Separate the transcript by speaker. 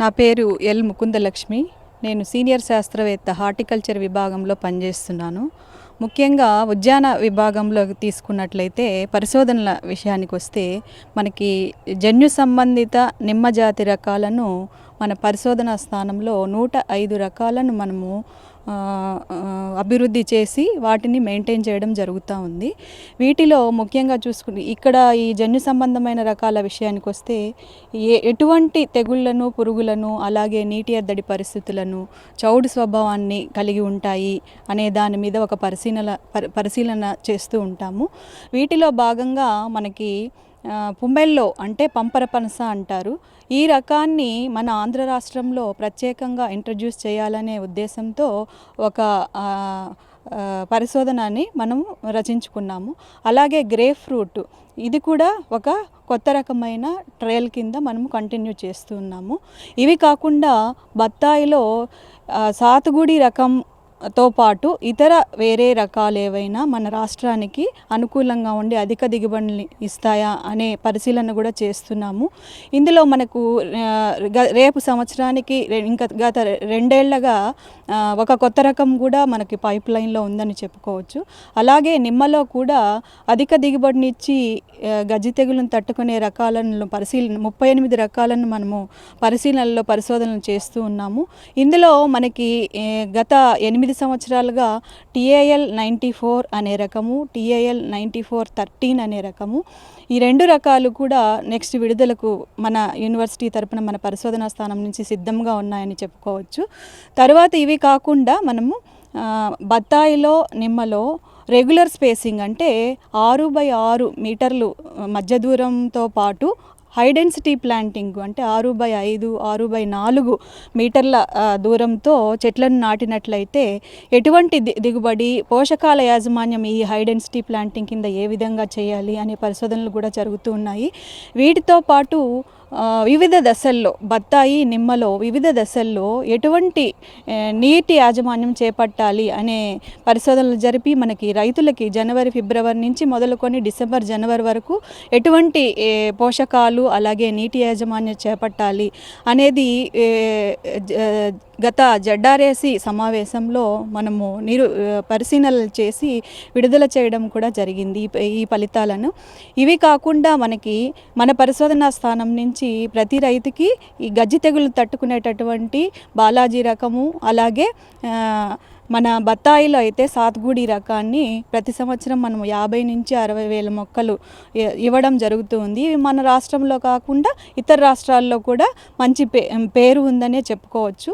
Speaker 1: నా పేరు ఎల్ ముకుందలక్ష్మి. నేను సీనియర్ శాస్త్రవేత్త హార్టికల్చర్ విభాగంలో పనిచేస్తున్నాను. ముఖ్యంగా ఉద్యాన విభాగంలో తీసుకున్నట్లయితే పరిశోధనల విషయానికి వస్తే మనకి జన్యు సంబంధిత నిమ్మజాతి రకాలను మన పరిశోధన స్థానంలో నూట ఐదు రకాలను మనము అభివృద్ధి చేసి వాటిని మెయింటైన్ చేయడం జరుగుతూ ఉంది. వీటిలో ముఖ్యంగా చూసుకుని ఇక్కడ ఈ జన్యు సంబంధమైన రకాల విషయానికి వస్తే ఏ ఎటువంటి తెగుళ్ళను పురుగులను అలాగే నీటి ఎద్దడి పరిస్థితులను చౌడు స్వభావాన్ని కలిగి ఉంటాయి అనే దాని మీద ఒక పరిశీలన పరి- పరిశీలన చేస్తూ ఉంటాము. వీటిలో భాగంగా మనకి పుంబెల్లో అంటే పంపర పనస అంటారు. ఈ రకాన్ని మన ఆంధ్ర రాష్ట్రంలో ప్రత్యేకంగా ఇంట్రడ్యూస్ చేయాలనే ఉద్దేశంతో ఒక పరిశోధనని మనం రచించుకున్నాము. అలాగే గ్రే ఫ్రూట్ ఇది కూడా ఒక కొత్త రకమైన ట్రయల్ కింద మనము కంటిన్యూ చేస్తున్నాము ఇవి కాకుండా బత్తాయిలో సాతుగుడి రకం తో పాటు ఇతర వేరే రకాలు ఏవైనా మన రాష్ట్రానికి అనుకూలంగా ఉండి అధిక దిగుబడిని ఇస్తాయా అనే పరిశీలన కూడా చేస్తున్నాము. ఇందులో మనకు రేపు సంవత్సరానికి ఇంకా గత రెండేళ్ళగా ఒక కొత్త రకం కూడా మనకి పైప్ లైన్లో ఉందని చెప్పుకోవచ్చు. అలాగే నిమ్మలో కూడా అధిక దిగుబడినిచ్చి గజ్జి తెగులను తట్టుకునే రకాలను పరిశీలన ముప్పై ఎనిమిది రకాలను మనము పరిశీలనలో పరిశోధనలు చేస్తూ ఉన్నాము. ఇందులో మనకి గత ఎనిమిది సంవత్సరాలుగా టిఏఎల్ నైంటీ ఫోర్ అనే రకము టీఏఎల్ నైంటీ ఫోర్ థర్టీన్ అనే రకము. ఈ రెండు రకాలు కూడా నెక్స్ట్ విడుదలకు మన యూనివర్సిటీ తరపున మన పరిశోధనా స్థానం నుంచి సిద్ధంగా ఉన్నాయని చెప్పుకోవచ్చు. తర్వాత ఇవి కాకుండా మనము బత్తాయిలో నిమ్మలో రెగ్యులర్ స్పేసింగ్ అంటే ఆరు బై ఆరు మీటర్లు మధ్య దూరంతో పాటు హై డెన్సిటీ ప్లాంటింగ్ అంటే ఆరు బై ఐదు ఆరు బై నాలుగు మీటర్ల దూరంతో చెట్లను నాటినట్లయితే ఎటువంటి ది- దిగుబడి పోషకాల యాజమాన్యం ఈ హై డెన్సిటీ ప్లాంటింగ్ కింద ఏ విధంగా చేయాలి అనే పరిశోధనలు కూడా జరుగుతూ ఉన్నాయి. వీటితో పాటు వివిధ దశల్లో బత్తాయి నిమ్మలో వివిధ దశల్లో ఎటువంటి నీటి యాజమాన్యం చేపట్టాలి అనే పరిశోధనలు జరిపి మనకి రైతులకి జనవరి ఫిబ్రవరి నుంచి మొదలుకొని డిసెంబర్ జనవరి వరకు ఎటువంటి పోషకాలు అలాగే నీటి యాజమాన్యం చేపట్టాలి అనేది గత జడ్డారేసి సమావేశంలో మనము నిరు పరిశీలనలు చేసి విడుదల చేయడం కూడా జరిగింది ఈ ఈ ఫలితాలను. ఇవి కాకుండా మనకి మన పరిశోధనా స్థానం నుంచి ప్రతి రైతుకి ఈ గజ్జి తెగులు తట్టుకునేటటువంటి బాలాజీ రకము అలాగే మన బత్తాయిలో అయితే సాత్గూడి రకాన్ని ప్రతి సంవత్సరం మనం యాభై నుంచి అరవై వేల మొక్కలు ఇవ్వడం జరుగుతుంది. మన రాష్ట్రంలో కాకుండా ఇతర రాష్ట్రాల్లో కూడా మంచి పే పేరు ఉందనే చెప్పుకోవచ్చు.